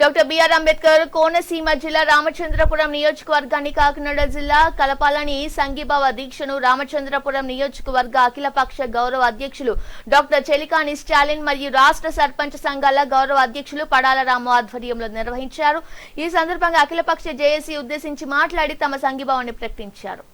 Doctor BR Ambedkar Konaseema జిల్లా రామచంద్రపురం నియోజకవర్గాన్ని కాకినాడ జిల్లా కలపాలని సంఘీభావ దీక్షను రామచంద్రపురం నియోజకవర్గ అఖిలపక్ష గౌరవ అధ్యక్షులు డాక్టర్ చెలికాని స్టాలిన్ మరియు రాష్ట్ర సర్పంచ్ సంఘాల గౌరవ అధ్యక్షులు పడాల రాము ఆధ్వర్యంలో నిర్వహించారు. ఈ సందర్భంగా అఖిలపక్ష జేఏసీ ఉద్దేశించి మాట్లాడి తమ సంఘీభావాన్ని ప్రకటించారు.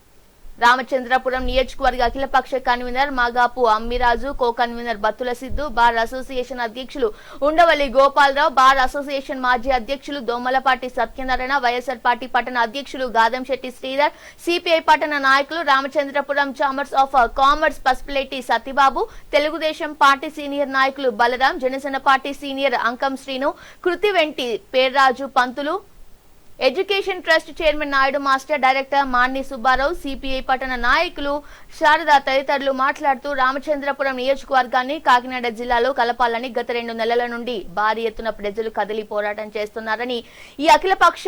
రామచంద్రపురం నియోజకవర్గ అఖిలపక్ష convener Magapu Ammiraju co convener Battula Siddhu bar association అధ్యక్షులు ఉండవల్లి గోపాలరావు బార్ అసోసియేషన్ మాజీ అధ్యక్షులు దోమలపాటి సత్యనారాయణ వైఎస్ఆర్ పార్టీ పట్టణ అధ్యక్షులు గాదంశెట్టి శ్రీధర్ సిపిఐ పట్టణ నాయకులు Ramachandrapuram chambers of commerce Pasupuleti Satyababu Telugu Desam party senior నాయకులు Balaram Janasena party senior Ankam Srinu Kruthiventi Perraju Pantulu education trust chairman Naidu master director Manni Subbarao CPI పట్టణ నాయకులు శారద తదితరులు మాట్లాడుతూ రామచంద్రపురం నియోజకవర్గాన్ని కాకినాడ జిల్లాలో కలపాలని గత రెండు నెలల నుండి భారీ ఎత్తున ప్రజలు కదిలి పోరాటం చేస్తున్నారని ఈ అఖిలపక్ష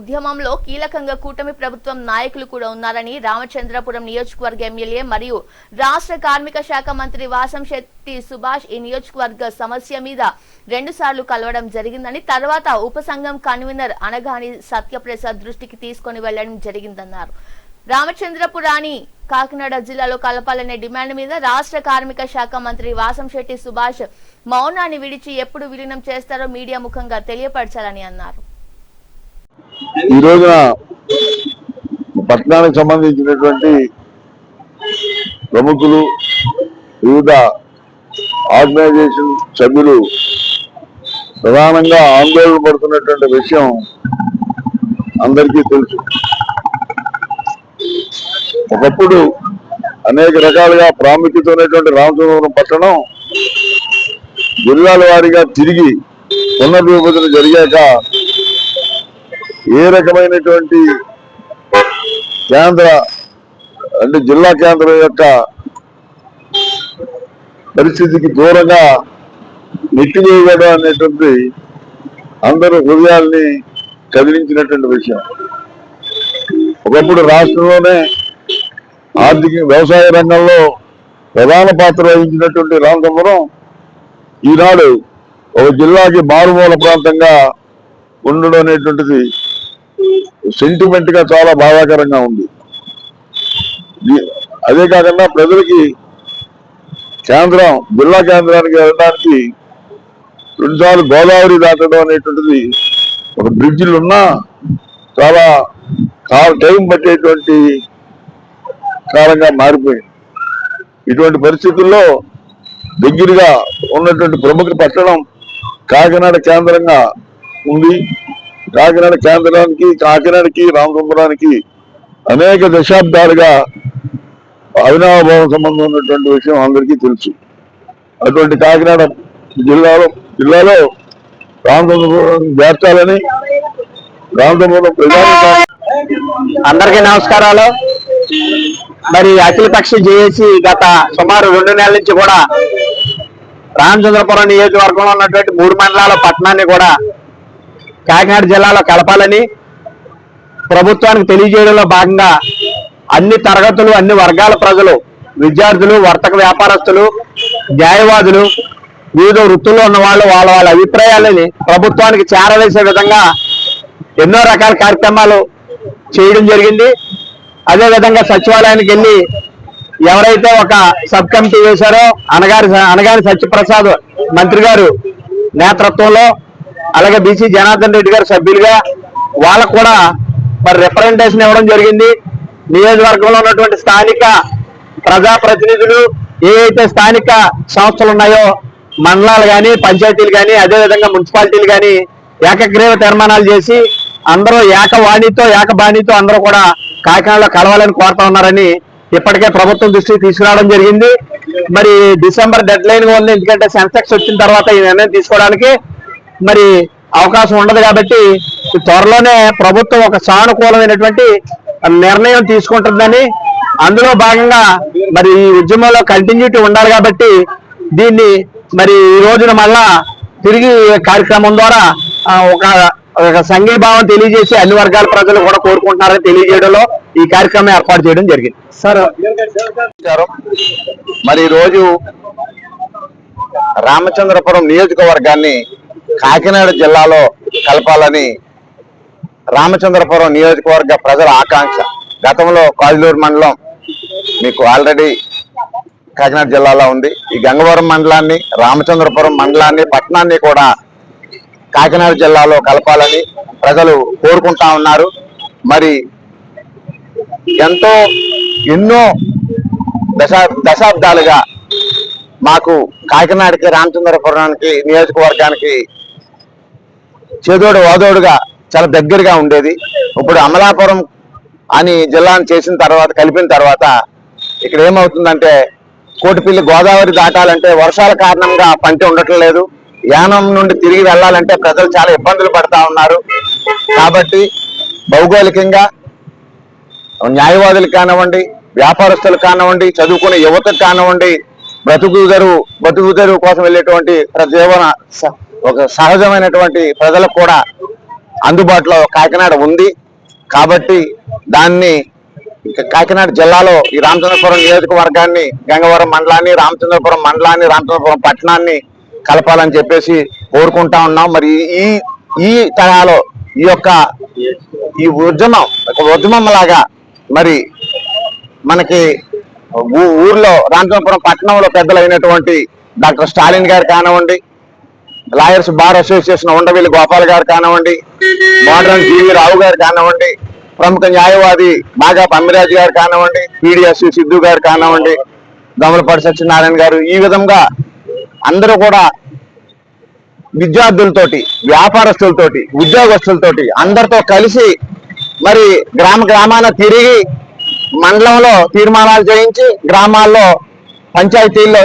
ఉద్యమంలో కీలకంగా కూటమి ప్రభుత్వం నాయకులు కూడా ఉన్నారని రామచంద్రపురం నియోజకవర్గ ఎమ్మెల్యే మరియు రాష్ట్ర కార్మిక శాఖ మంత్రి వాసం శెట్టి సుభాష్ ఈ నియోజకవర్గ సమస్య మీద రెండు సార్లు కలవడం జరిగిందని తర్వాత ఉపసంఘం కన్వీనర్ అనగాని సత్యప్రసాద్ దృష్టికి తీసుకొని వెళ్ళడం జరిగిందన్నారు. రామచంద్రపురాని కాకినాడ జిల్లాలో కలపాలనే డిమాండ్ మీద రాష్ట్ర కార్మిక శాఖ మంత్రి వాసంశెట్టి సుభాష్ మౌనాన్ని విడిచి ఎప్పుడు విలీనం చేస్తారో మీడియా ముఖంగా తెలియపరచాలని అన్నారు. ఈ రోజున పట్టణానికి సంబంధించినటువంటి ప్రముఖులు వివిధ ఆర్గనైజేషన్ సభ్యులు ప్రధానంగా ఆందోళన పడుతున్నటువంటి విషయం అందరికీ తెలుసు. ఒకప్పుడు అనేక రకాలుగా ప్రాముఖ్యత ఉన్నటువంటి రామచంద్రపురం పట్టణం జిల్లాల వారీగా తిరిగి పునర్విభజన జరిగాక ఏ రకమైనటువంటి కేంద్ర అంటే జిల్లా కేంద్రం యొక్క పరిస్థితికి దూరంగా నెట్టివేయడం అనేటువంటి అందరూ హృదయాల్ని కదిలించినటువంటి విషయం. ఒకప్పుడు రాష్ట్రంలోనే ఆర్థిక వ్యవసాయ రంగంలో ప్రధాన పాత్ర వహించినటువంటి రామచంద్రం ఈనాడు ఒక జిల్లాకి మారుమూల ప్రాంతంగా ఉండడం అనేటువంటిది సెంటిమెంట్గా చాలా బాధాకరంగా ఉంది. అదే కాకుండా ప్రజలకి కేంద్రం జిల్లా కేంద్రానికి వెళ్ళడానికి రెండుసార్లు గోదావరి దాటడం అనేటువంటిది ఒక బ్రిడ్జిలు ఉన్నా చాలా కా- టైం పట్టేటువంటి కాలంగా మారిపోయింది. ఇటువంటి పరిస్థితుల్లో దగ్గరగా ఉన్నటువంటి ప్రముఖ పట్టణం కాకినాడ కేంద్రంగా ఉంది. కాకినాడ కేంద్రానికి కాకినాడకి రామచంద్రానికి అనేక దశాబ్దాలుగా అవినాభావ సంబంధం ఉన్నటువంటి విషయం అందరికీ తెలుసు. అటువంటి కాకినాడ జిల్లాలో జిల్లాలో రామచంద్రపురం చేర్చాలని రామచంద్రపురం అందరికీ నమస్కారాలు. మరి అఖిలపక్ష జేఏసి గత సుమారు రెండు నెలల నుంచి కూడా రామచంద్రపురం నియోజకవర్గంలో ఉన్నటువంటి మూడు మండలాల పట్టణాన్ని కూడా కాకినాడ జిల్లాలో కలపాలని ప్రభుత్వానికి తెలియజేయడంలో భాగంగా అన్ని తరగతులు అన్ని వర్గాల ప్రజలు విద్యార్థులు వర్తక వ్యాపారస్తులు న్యాయవాదులు వివిధ వృత్తుల్లో ఉన్న వాళ్ళు వాళ్ళ వాళ్ళ అభిప్రాయాలని ప్రభుత్వానికి చేరవేసే విధంగా ఎన్నో రకాల కార్యక్రమాలు చేయడం జరిగింది. అదే విధంగా సచివాలయానికి వెళ్ళి ఎవరైతే ఒక సబ్ కమిటీ వేశారో అనగారి అనగాని సత్యప్రసాద్ మంత్రి గారు నేతృత్వంలో అలాగే బీసీ జనార్దన్ రెడ్డి గారు సభ్యులుగా వాళ్ళకు కూడా మరి రిప్రజెంటేషన్ ఇవ్వడం జరిగింది. నియోజకవర్గంలో ఉన్నటువంటి స్థానిక ప్రజాప్రతినిధులు ఏ అయితే స్థానిక సంస్థలు ఉన్నాయో మండలాలు కానీ పంచాయతీలు కానీ అదేవిధంగా మున్సిపాలిటీలు కానీ ఏకగ్రీవ తీర్మానాలు చేసి అందరూ ఏకవాణితో ఏకబాణితో అందరూ కూడా కాకినాడలో కలవాలని కోరుతా ఉన్నారని ఇప్పటికే ప్రభుత్వం దృష్టికి తీసుకురావడం జరిగింది. మరి డిసెంబర్ డెడ్ లైన్ ఉంది ఎందుకంటే సెన్సెక్స్ వచ్చిన తర్వాత ఈ నిర్ణయం తీసుకోవడానికి మరి అవకాశం ఉండదు కాబట్టి త్వరలోనే ప్రభుత్వం ఒక సానుకూలమైనటువంటి నిర్ణయం తీసుకుంటుందని అందులో భాగంగా మరి ఈ ఉద్యమంలో కంటిన్యూటీ ఉండాలి కాబట్టి దీన్ని మరి ఈ రోజున మళ్ళా తిరిగి కార్యక్రమం ద్వారా ఒక ఒక సంఘీభావం తెలియజేసి అన్ని వర్గాల ప్రజలు కూడా కోరుకుంటున్నారని తెలియజేయడంలో ఈ కార్యక్రమం ఏర్పాటు చేయడం జరిగింది. సార్ మరి ఈ రోజు రామచంద్రపురం నియోజకవర్గాన్ని కాకినాడ జిల్లాలో కలపాలని రామచంద్రపురం నియోజకవర్గ ప్రజల ఆకాంక్ష. గతంలో కాజులూరు మండలం మీకు ఆల్రెడీ కాకినాడ జిల్లాలో ఉంది. ఈ గంగవరం మండలాన్ని రామచంద్రపురం మండలాన్ని పట్టణాన్ని కూడా కాకినాడ జిల్లాలో కలపాలని ప్రజలు కోరుకుంటా ఉన్నారు. మరి ఎంతో ఎన్నో దశా దశాబ్దాలుగా మాకు కాకినాడకి రామచంద్రపురానికి నియోజకవర్గానికి చేదోడు వాదోడుగా చాలా దగ్గరగా ఉండేది. ఇప్పుడు అమలాపురం అని జిల్లాను చేసిన తర్వాత కలిపిన తర్వాత ఇక్కడ ఏమవుతుందంటే కోటిపల్లి గోదావరి దాటాలంటే వర్షాల కారణంగా పంట ఉండట్లేదు. యానం నుండి తిరిగి వెళ్ళాలంటే ప్రజలు చాలా ఇబ్బందులు పడతా ఉన్నారు. కాబట్టి భౌగోళికంగా న్యాయవాదులు కానివ్వండి వ్యాపారస్తులు కానివ్వండి చదువుకునే యువతకు కానివ్వండి బ్రతుకుదరు బ్రతుకుదరు కోసం వెళ్ళేటువంటి ప్రజీవన ఒక సహజమైనటువంటి ప్రజలకు కూడా అందుబాటులో కాకినాడ ఉంది. కాబట్టి దాన్ని కాకినాడ జిల్లాలో ఈ రామచంద్రపురం నియోజకవర్గాన్ని గంగవరం మండలాన్ని రామచంద్రపురం మండలాన్ని రామచంద్రపురం పట్టణాన్ని కలపాలని చెప్పేసి కోరుకుంటా ఉన్నాం. మరి ఈ ఈ తరాలో ఈ యొక్క ఈ ఉద్యమం ఒక ఉద్యమం లాగా మరి మనకి ఊ- ఊర్లో రామచంద్రపురం పట్టణంలో పెద్దలైనటువంటి డాక్టర్ స్టాలిన్ గారు కానివ్వండి lawyers bar association Undavalli Gopal garu కానివ్వండి మోడరన్ జీవి రావు గారు కానివ్వండి ప్రముఖ న్యాయవాది బాగా పమ్మిరాజు గారు కానివ్వండి పీడిఎస్ సిద్ధు గారు కానివ్వండి దమలపాటి సత్యనారాయణ గారు ఈ విధంగా అందరూ కూడా విద్యార్థులతోటి వ్యాపారస్తులతోటి ఉద్యోగస్తులతోటి అందరితో కలిసి మరి గ్రామ గ్రామాన తిరిగి మండలంలో తీర్మానాలు చేయించి గ్రామాల్లో పంచాయతీల్లో